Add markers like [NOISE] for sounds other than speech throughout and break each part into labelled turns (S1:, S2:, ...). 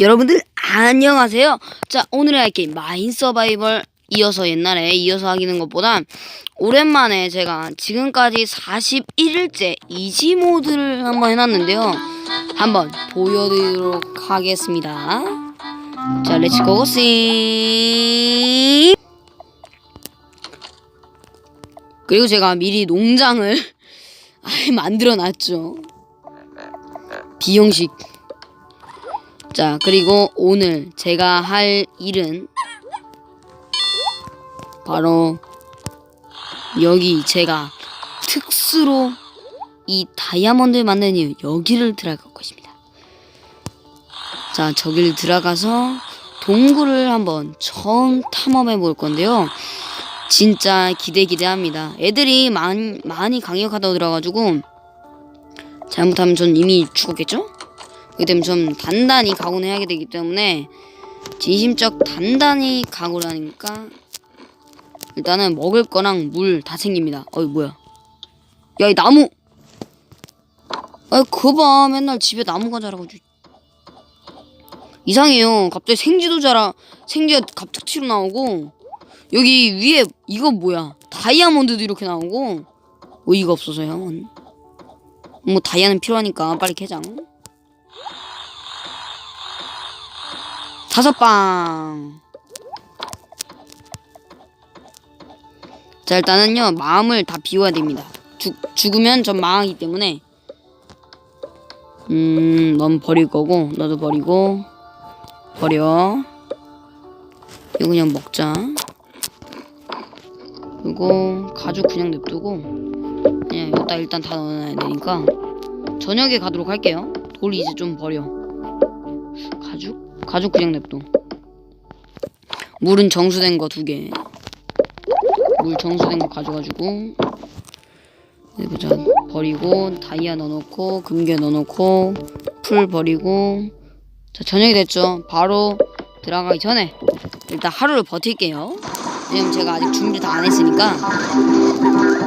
S1: 여러분들 안녕하세요. 자 오늘의 할 게임 마인 서바이벌 이어서 옛날에 이어서 하기는 것보다 오랜만에 제가 지금까지 41일째 이지 모드를 한번 해놨는데요. 한번 보여드리도록 하겠습니다. 자 렛츠 고 고씨 그리고 제가 미리 농장을 [LAUGHS] 만들어놨죠. 비형식 자, 그리고 오늘 제가 할 일은 바로 여기 제가 특수로 이 다이아몬드를 만드는 이유 여기를 들어갈 것입니다. 자, 저기를 들어가서 동굴을 한번 처음 탐험해 볼 건데요. 진짜 기대 기대합니다. 애들이 많이 많이 강력하다고 들어가지고 잘못하면 전 이미 죽었겠죠? 그렇기 때문에 좀 단단히 각오는 해야 되기 때문에 진심적 단단히 각오를 하니까 일단은 먹을 거랑 물 다 챙깁니다. 어이 뭐야? 야 이 나무. 아 그거 봐 맨날 집에 나무가 자라가지고 이상해요. 갑자기 생지도 자라 생지가 갑툭튀로 나오고 여기 위에 이거 뭐야? 다이아몬드도 이렇게 나오고 어이가 없어서요. 뭐 다이아는 필요하니까 빨리 캐장. 다섯 방. 자 일단은요 마음을 다 비워야 됩니다. 죽 죽으면 전 망하기 때문에 음넌 버릴 거고 너도 버리고 버려. 이거 그냥 먹자. 그리고 가죽 그냥 냅두고 그냥 여기다 일단 다 넣어놔야 되니까 저녁에 가도록 할게요. 돌 이제 좀 버려. 가죽? 가죽 그냥 냅둬. 물은 정수된 거 두 개. 물 정수된 거 가져가지고 보자. 버리고 다이아 넣어놓고 금괴 넣어놓고 풀 버리고 자 저녁이 됐죠. 바로 들어가기 전에 일단 하루를 버틸게요. 왜냐면 제가 아직 준비 다 안 했으니까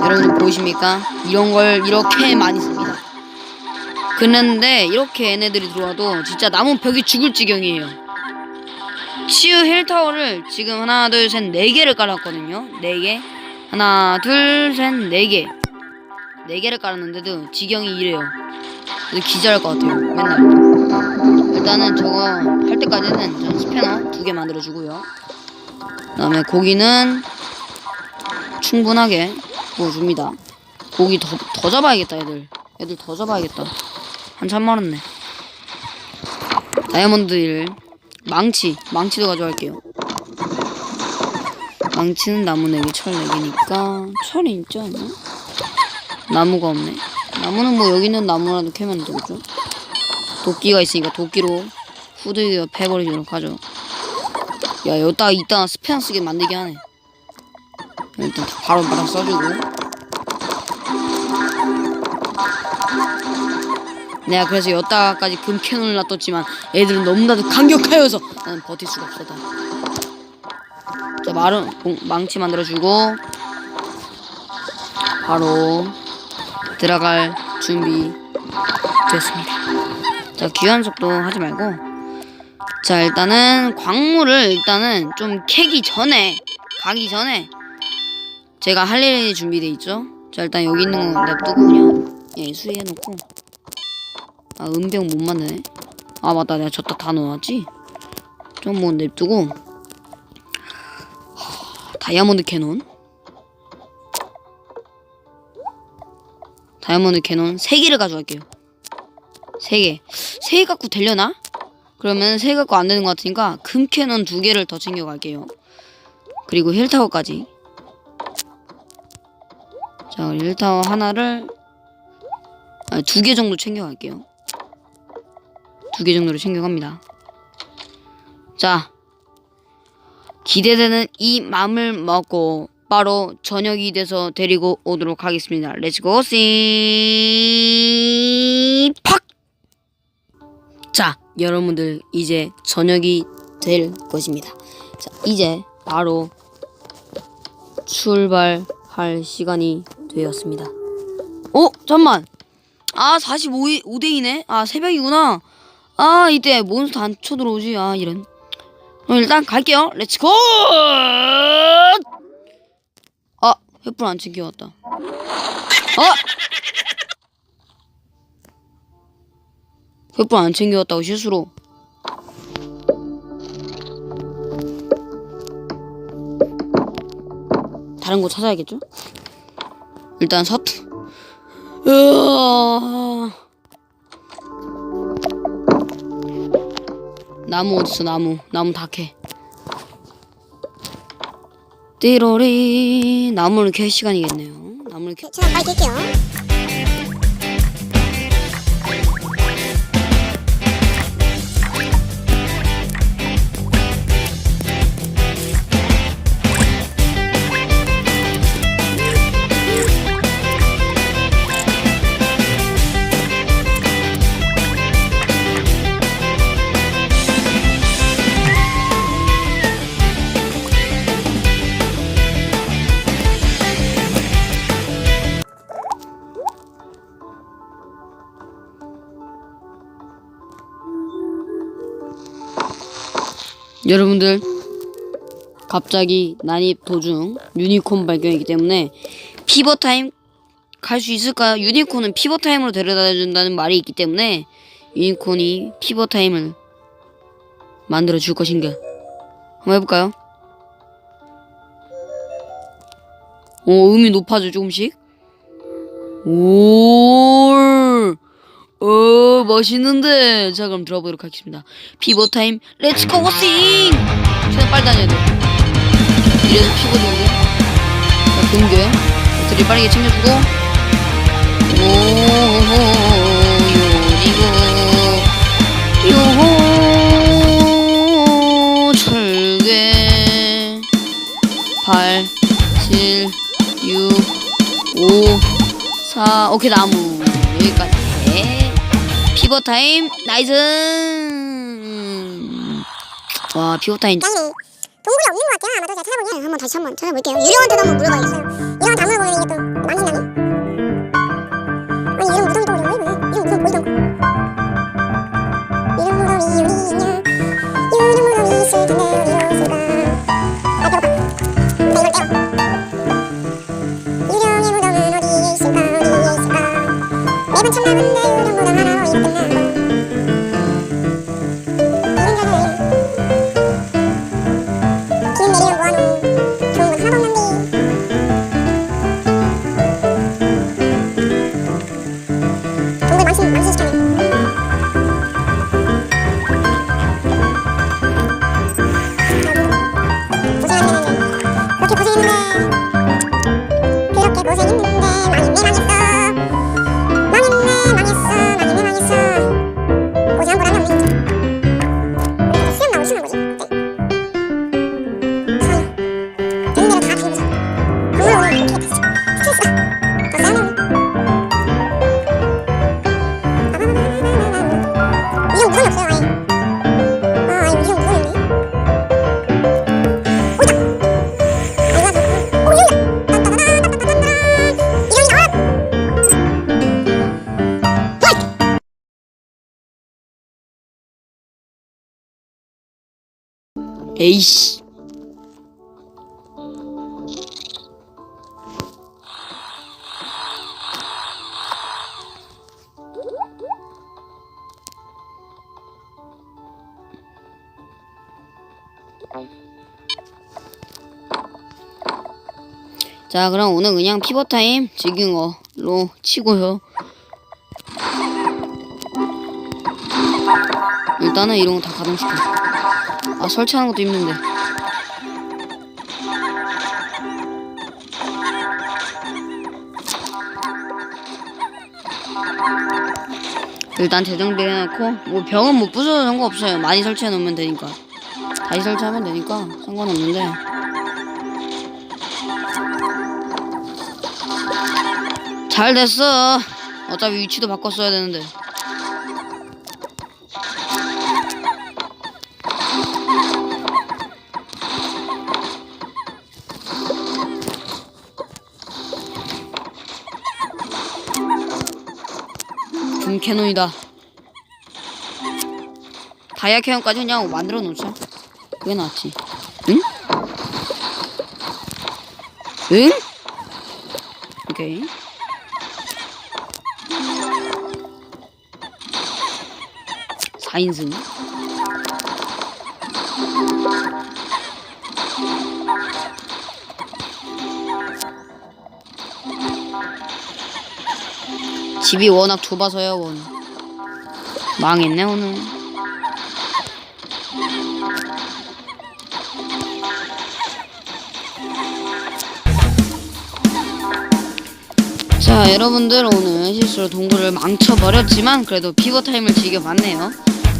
S1: 여러분들 보이십니까? 이런 걸 이렇게 많이 씁니다. 그런데 이렇게 얘네들이 들어와도 진짜 나무 벽이 죽을 지경이에요. 치유 힐타워를 지금 하나 둘 셋 네 개를 깔았거든요. 네 개. 하나 둘 셋 네 개. 네 개를 깔았는데도 지경이 이래요. 기절할 것 같아요. 맨날. 일단은 저거 할 때까지는 전 스패너 두 개 만들어주고요. 그다음에 고기는 충분하게 구워줍니다. 고기 더, 더 잡아야겠다 애들. 애들 더 잡아야겠다. 한참 멀었네. 다이아몬드 일 망치 망치도 가져갈게요. 망치는 나무 4개, 철 4개니까 철이 있지 않나? 나무가 없네. 나무는 뭐 여기 있는 나무라도 캐면 되겠죠? 도끼가 있으니까 도끼로 후드기어 패버리도록 하죠. 야 여기다가 이따가 스페너 쓰게 만들게 하네. 일단 다 바로 바로 써주고 내가 그래서 여기다가까지 금 캐논을 놔뒀지만 애들은 너무나도 강력하여서 나는 버틸 수가 없었다. 자 마른 공- 망치 만들어주고 바로 들어갈 준비 됐습니다. 자 귀한 속도 하지 말고 자 일단은 광물을 일단은 좀 캐기 전에 가기 전에 제가 할 일이 준비돼 있죠. 자 일단 여기 있는 거 냅두고 그냥 예 수리해놓고 아 은병 못 만드네. 아 맞다 내가 저따 다 넣어놨지. 좀뭐 냅두고 하, 다이아몬드 캐논 다이아몬드 캐논 3개를 가져갈게요. 3개. 3개 갖고 되려나? 그러면 3개 갖고 안 되는 것 같으니까 금 캐논 2개를 더 챙겨갈게요. 그리고 힐타워까지. 자, 힐타워 하나를 아, 두개 정도 챙겨갈게요. 두 개 정도를 챙겨갑니다. 자, 기대되는 이 맘을 먹고 바로 저녁이 돼서 데리고 오도록 하겠습니다. 렛츠고 씨 팍! 자, 여러분들 이제 저녁이 될 것입니다. 자, 이제 바로 출발할 시간이 되었습니다. 어, 잠만. 아, 45이 5대이네. 아, 새벽이구나. 아 이때 몬스터 안 쳐들어오지? 아 이런. 그럼 일단 갈게요. 렛츠고 아 횃불 안 챙겨왔다. 어? 횃불 안 챙겨왔다고 실수로. 다른 거 찾아야겠죠? 일단 서투 으아 나무 어딨어 나무 나무 다 캐. 띠로리 나무를 캘 시간이겠네요. 나무를 캐.
S2: 제가 빨리 깰게요.
S1: 여러분들 갑자기 난입 도중 유니콘 발견이기 때문에 피버 타임 갈 수 있을까요? 유니콘은 피버 타임으로 데려다 준다는 말이 있기 때문에 유니콘이 피버 타임을 만들어 줄 것인가? 한번 해볼까요? 오 음이 높아져 조금씩. 오, 어 멋있는데. 자 그럼 들어보도록 하겠습니다. 피버 타임, 렛츠 고 싱! 최대한 빨리 다녀야 돼. 이래서 정도. 자 공개. 배터리 빠르게 챙겨주고. 오, 요리고, 요호, 철개. 8, 7, 6, 5, 4. 오케이, 나무. 여기까지. 피버 타임, 나이스! 와, 피버 타임.
S2: 다행히 동굴이 없는 것 같아요. 아마도 제가 찾아보면 한번 다시 한번 찾아볼게요. 유령한테도 한번 물어봐야겠어요. 이런 단물 보면 이게 또 망신다니?
S1: 에이씨. 자, 그럼 오늘 그냥 피버 타임 즐긴 거로 치고요. 일단은 이런 거 다 가동시켜. 아 설치하는 것도 힘든데. 일단 재정비 해놓고 뭐 벽은 못 부숴도 상관 없어요. 많이 설치해 놓으면 되니까. 다시 설치하면 되니까 상관없는데. 잘 됐어. 어차피 위치도 바꿨어야 되는데 금 캐논이다 다이아 캐형까지 그냥 만들어 놓자. 그게 낫지. 응? 응? 오케이. 사인승 집이 워낙 좁아서요, 원. 망했네, 오늘. 자, 여러분들 오늘 실수로 동굴을 망쳐버렸지만 그래도 피버 타임을 즐겨봤네요.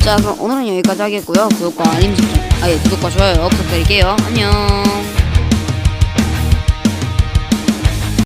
S1: 자, 그럼 오늘은 여기까지 하겠고요. 구독과 알림 설정, 아예 구독과 좋아요 부탁드릴게요. 안녕.